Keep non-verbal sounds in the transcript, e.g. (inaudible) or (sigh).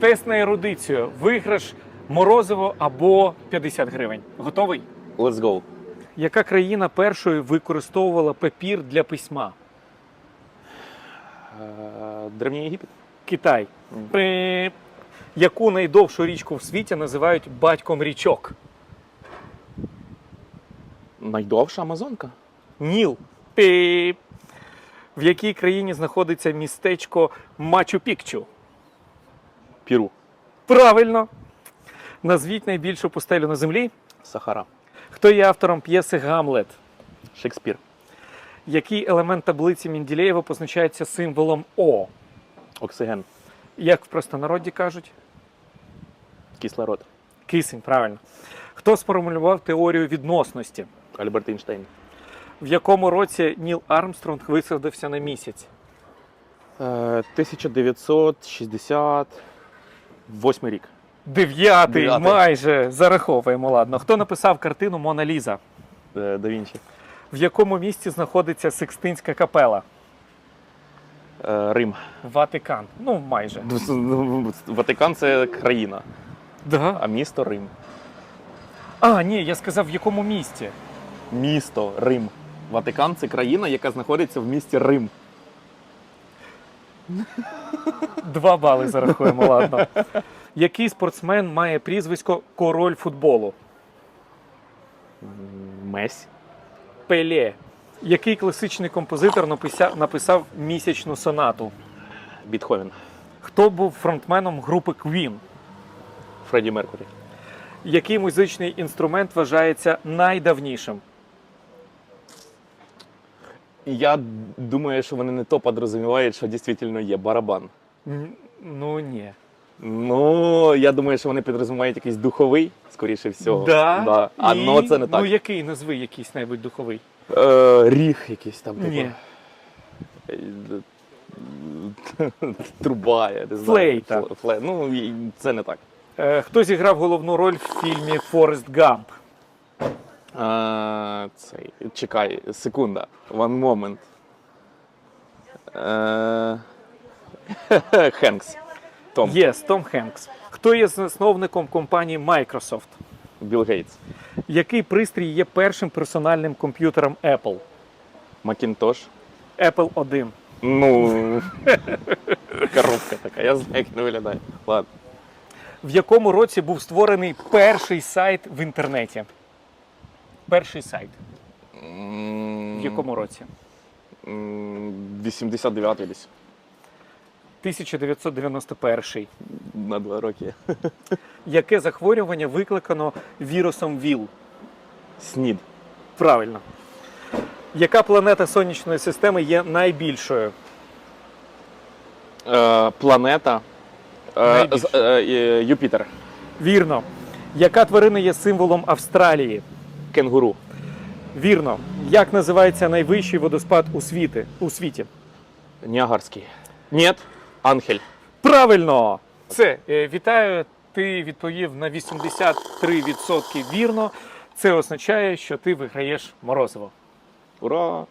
Тест на ерудицію. Виграш морозиво або 50 гривень. Готовий? Let's go. Яка країна першою використовувала папір для письма? Е, Древній Єгипет. Китай. Пи. Яку найдовшу річку в світі називають батьком річок? Найдовша Амазонка. Ніл. Пі. В якій країні знаходиться містечко Мачу-Пікчу? Піру. Правильно. Назвіть найбільшу пустелю на землі. Сахара. Хто є автором п'єси Гамлет? Шекспір. Який елемент таблиці Менділеєва позначається символом О? Оксиген. Як в простонароді кажуть? Кислород. Кисень, правильно. Хто сформулював теорію відносності? Альберт Ейнштейн. В якому році Ніл Армстронг висадився на місяць? Е, 1968 рік. Дев'ятий, Дев'ятий. майже зараховуємо. Ладно. Хто написав картину Мона Ліза? Е, Да Вінчі. В якому місті знаходиться Сикстинська капела? Е, Рим. Ватикан. Ну, майже. Ватикан це країна, Да. а місто Рим. А, ні, я сказав, в якому місті. Місто Рим. Ватикан це країна, яка знаходиться в місті Рим. (laughs) Два бали зарахуємо, ладно. Який спортсмен має прізвисько король футболу? Месь. Пеле. Який класичний композитор написав, написав місячну сонату? Бітховен. Хто був фронтменом групи Queen? Фредді Меркурі. Який музичний інструмент вважається найдавнішим? Я думаю, що вони не то підрозумівають, що дійсно є барабан. Ну ні. Ну, я думаю, що вони підрозуміють якийсь духовий, скоріше всього. Да. А І- ну це не так. Ну який назви якийсь найбудь духовий? Е, ріг якийсь там, типу. Ні. (laughs) Труба, я не знаю. Флейта. Фле- Фле... Ну, це не так. Е, хто зіграв головну роль в фільмі Форест Гамп? Е, цей, чекай, секунда. One moment. Е, (laughs) Хенкс. Том. Єс, Том Хенкс. Хто є засновником компанії Microsoft? Білл Гейтс. Який пристрій є першим персональним комп'ютером Apple? Макінтош. Apple 1. Ну, (laughs) коробка така, я знаю, як не виглядає. Ладно. В якому році був створений перший сайт в інтернеті? Перший сайт. В якому році? 89-й десь. 1991. На два роки. Яке захворювання викликано вірусом ВІЛ? Снід. Правильно. Яка планета сонячної системи є найбільшою? Е, планета. Е, з- е, е, Юпітер. Вірно. Яка тварина є символом Австралії? Кенгуру. Вірно. Як називається найвищий водоспад у світі? У світі? Ніагарський. Ні. Ангель. Правильно! Це е, вітаю. Ти відповів на 83% вірно. Це означає, що ти виграєш морозиво. Ура!